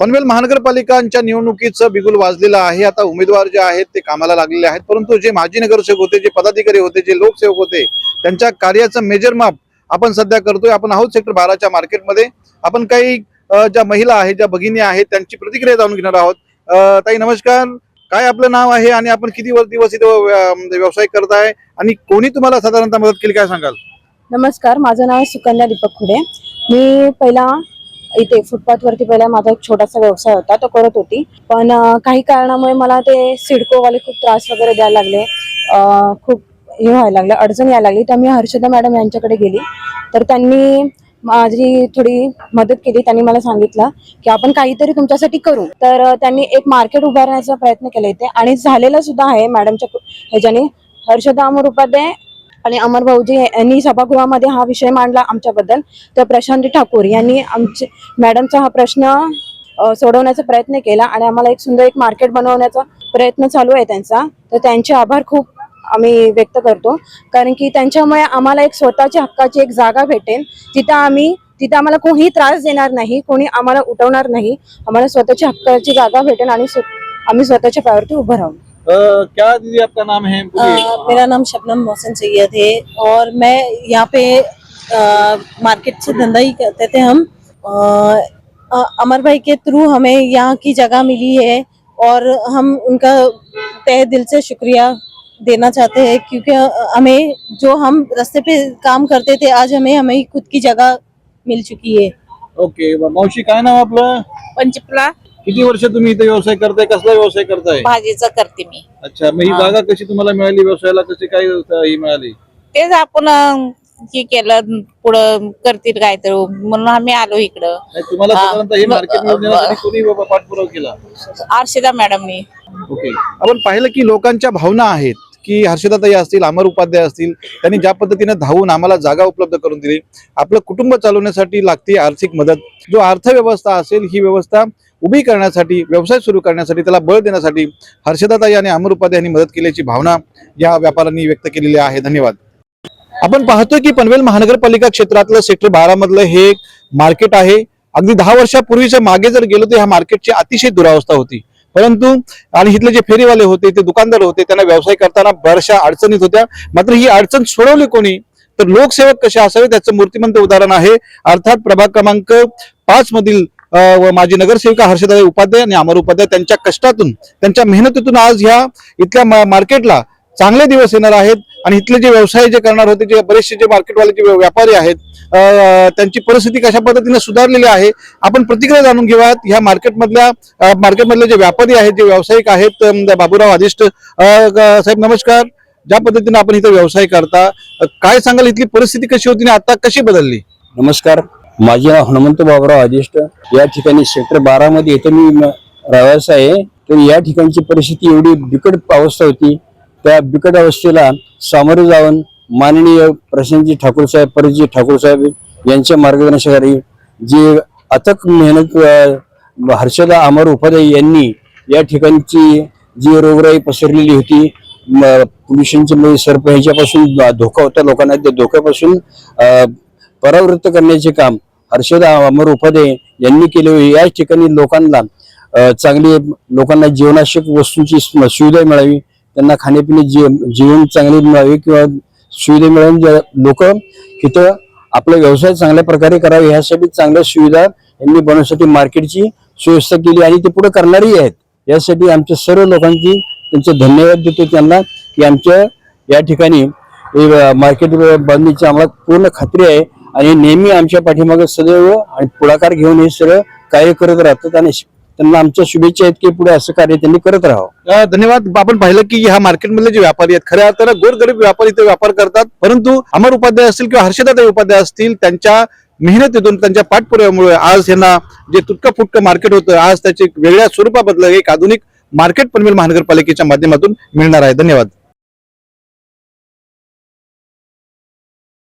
पनवेल महानगरपालिकांच्या निवडणुकीचं बिगुल वाजलेलं आहे. आता उमेदवार जे आहेत ते कामाला लागलेले आहेत. परंतु जे माजी नगरसेवक होते जे पदाधिकारी होते जे लोकसेवक होते त्यांच्या कार्याचं मेजर माप आपण सध्या करतोय. आपण आहोत सेक्टर बाराच्या मार्केटमध्ये. आपण काही ज्या महिला आहेत ज्या भगिनी आहेत त्यांची प्रतिक्रिया जाणून घेणार आहोत. ताई नमस्कार. काय आपलं नाव आहे आणि आपण किती वर- दिवस इथे म्हणजे व्यवसाय करताय? आणि कोणी तुम्हाला साधारणतः मदत केली काय सांगाल? नमस्कार. माझं नाव सुकन्या दीपक खुडे. मी पहिला इथे फुटपाथवरती पहिला माझा एक छोटासा व्यवसाय होता तो करत होती. पण काही कारणामुळे मला ते सिडकोवाले खूप त्रास वगैरे द्यायला लागले. खूप हे व्हायला लागलं अडचण यायला लागली. तर मी हर्षदा मॅडम यांच्याकडे गेली. तर त्यांनी माझी थोडी मदत केली. त्यांनी मला सांगितलं की आपण काहीतरी तुमच्यासाठी करू. तर त्यांनी एक मार्केट उभारण्याचा प्रयत्न केला इथे. आणि झालेला सुद्धा आहे मॅडमच्या ह्याच्याने. हर्षदा अमर उपाध्याय आणि अमर भाऊजी यांनी सभागृहामध्ये हा विषय मांडला आमच्याबद्दल. तर प्रशांत ठाकूर यांनी आमचे मॅडमचा हा प्रश्न सोडवण्याचा प्रयत्न केला आणि आम्हाला एक सुंदर एक मार्केट बनवण्याचा प्रयत्न चालू आहे त्यांचा. तर त्यांचे आभार खूप आम्ही व्यक्त करतो. कारण की त्यांच्यामुळे आम्हाला एक स्वतःच्या हक्काची एक जागा भेटेल. तिथं आम्ही तिथं आम्हाला कोणी त्रास देणार नाही कोणी आम्हाला उठवणार नाही. आम्हाला स्वतःच्या हक्काची जागा भेटेल आणि आम्ही स्वतःच्या पायावरती उभं राहू. क्या दीदी आपका नाम है? अ, मेरा नाम शबनम मोहसिन सैयद है और मैं यहाँ पे अ, मार्केट से धंधा ही करते थे हम। अ, अमर भाई के थ्रू हमें यहाँ की जगह मिली है और हम उनका तहे दिल से शुक्रिया देना चाहते हैं क्योंकि हमें जो हम रास्ते पे काम करते थे आज हमें हमें खुद की जगह मिल चुकी है। ओके मावशी काय नाव आपलं? पंचपला किती वर्ष तुम्ही इथे व्यवसाय करताय? कसला व्यवसाय करताय? भाजीचं करते मी. अच्छा मग ही. जागा कशी तुम्हाला मिळाली व्यवसायाला? कशी काय ही मिळाली? तेच आपण अं, हे केलं पुढं करतील काय तर म्हणून आम्ही आलो इकडं. नाही, तुम्हाला हा. साधारणतः हे मार्केट कोणी बाबा पाठपुरावा केला? आरशिदा मॅडमनी. ओके. आपण पाहिलं की लोकांच्या भावना आहेत. की हर्षदाताई असतील अमर उपाध्याय असतील त्यांनी ज्या पद्धतीने धावून आम्हाला जागा उपलब्ध करून दिली. आपलं कुटुंब चालवण्यासाठी लागते आर्थिक मदत. जो अर्थव्यवस्था असेल ही व्यवस्था उभी करण्यासाठी व्यवसाय सुरू करण्यासाठी त्याला बळ देण्यासाठी हर्षदाताई आणि अमर उपाध्याय यांनी मदत केल्याची भावना या व्यापाऱ्यांनी व्यक्त केलेली आहे. धन्यवाद. आपण पाहतोय की पनवेल महानगरपालिका क्षेत्रातलं सेक्टर बारा मधलं हे मार्केट आहे. अगदी दहा वर्षापूर्वीच्या मागे जर गेलो तर ह्या मार्केटची अतिशय दुरावस्था होती. परंतु आणि इथले जे फेरीवाले होते ते दुकानदार होते त्यांना व्यवसाय करताना बऱ्याचशा अडचणीत होत्या. मात्र ही अडचण सोडवली कोणी? तर लोकसेवक कसे असावे त्याचं मूर्तिमंत उदाहरण आहे. अर्थात प्रभाग क्रमांक पाच मधील व माजी नगरसेविका हर्षदाई उपाध्याय आणि अमर उपाध्याय त्यांच्या कष्टातून त्यांच्या मेहनतीतून आज ह्या इथल्या मा- मार्केटला चांगले दिवस येणार आहेत आणि इथले जे व्यवसाय जे करणार होते जे बरेचसे जे मार्केटवाले जे व्यापारी आहेत त्यांची परिस्थिती कशा पद्धतीने सुधारलेली आहे आपण प्रतिक्रिया जाणून घेऊयात. ह्या मार्केटमधल्या मार्केटमधले जे व्यापारी आहेत जे व्यावसायिक आहेत बाबूराव आदिष्ट साहेब नमस्कार. ज्या पद्धतीने आपण इथे व्यवसाय करता काय सांगाल इथली परिस्थिती कशी होती आणि आता कशी बदलली? नमस्कार. माझे नाव हनुमंत बाबूराव आदिष्ट. या ठिकाणी सेक्टर बारा मध्ये इथे मी रहिवासी आहे. तर या ठिकाणची परिस्थिती एवढी बिकट अवस्था होती. त्या बिकट अवस्थेला सामोरे जाऊन माननीय प्रशांतजी ठाकूर साहेब परिजी ठाकूर साहेब यांच्या मार्गदर्शनाखाली जी अथक मेहनत हर्षदा अमर उपाध्याय यांनी या ठिकाणची जी रोगराई पसरलेली होती म- म्हणजे सर्प ह्याच्यापासून धोका होता लोकांना त्या धोक्यापासून परावृत्त करण्याचे काम हर्षदा अमर उपाध्याय यांनी केले होते. या ठिकाणी लोकांना चांगली लोकांना जीवनावश्यक वस्तूंची सुविधा मिळावी त्यांना खाण्यापिणे जीव जीवन चांगले मिळावे किंवा सुविधा मिळून लोक इथं आपला व्यवसाय चांगल्या प्रकारे करावे ह्यासाठी चांगल्या सुविधा यांनी बनवण्यासाठी मार्केटची सुव्यवस्था केली आणि ते पुढे करणारही आहेत. यासाठी आमच्या सर्व लोकांची त्यांचे धन्यवाद देतो त्यांना की आमच्या या ठिकाणी मार्केट बांधणीची आम्हाला पूर्ण खात्री आहे आणि नेहमी आमच्या पाठीमागे सदैव आणि पुढाकार घेऊन हे सर्व कार्य करत राहतात आणि त्यांना आमच्या शुभेच्छा आहेत की पुढे असं कार्य त्यांनी करत राहावं. धन्यवाद. आपण पाहिलं की ह्या मार्केटमधले जे व्यापारी आहेत खऱ्या अर्थानं गोरगरीब व्यापारी ते व्यापार करतात परंतु अमर उपाध्याय असतील किंवा हर्षदाताई उपाध्याय असतील त्यांच्या मेहनतीतून त्यांच्या पाठपुराव्यामुळे आज यांना जे तुटकं फुटकं मार्केट होतं आज त्याचे वेगळ्या स्वरूपाबद्दल एक आधुनिक मार्केट पनवेल महानगरपालिकेच्या माध्यमातून मिळणार आहे. धन्यवाद.